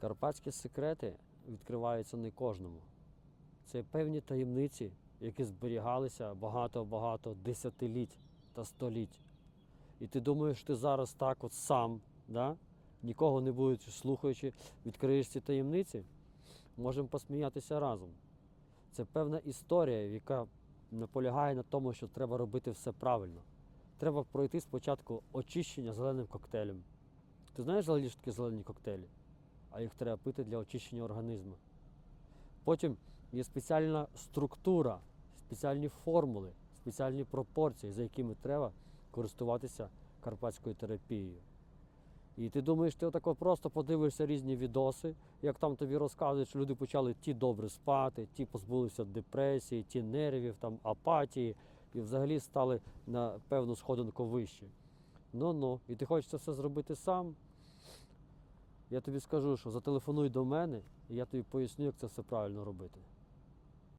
Карпатські секрети відкриваються не кожному. Це певні таємниці, які зберігалися багато-багато десятиліть та століть. І ти думаєш, ти зараз так от сам, да? нікого не будучи слухаючи, відкриєш ці таємниці, можемо посміятися разом. Це певна історія, яка наполягає на тому, що треба робити все правильно. Треба пройти спочатку очищення зеленим коктейлем. Ти знаєш що таке зелені коктейлі? А їх треба пити для очищення організму. Потім є спеціальна структура, спеціальні формули, спеціальні пропорції, за якими треба користуватися карпатською терапією. І ти думаєш, ти отако просто подивишся різні відоси, як там тобі розказують, що люди почали ті добре спати, ті позбулися депресії, ті нервів, там, апатії, і взагалі стали на певну сходинку вище. Ну-ну, і ти хочеш це все зробити сам. Я тобі скажу, що зателефонуй до мене, і я тобі поясню, як це все правильно робити.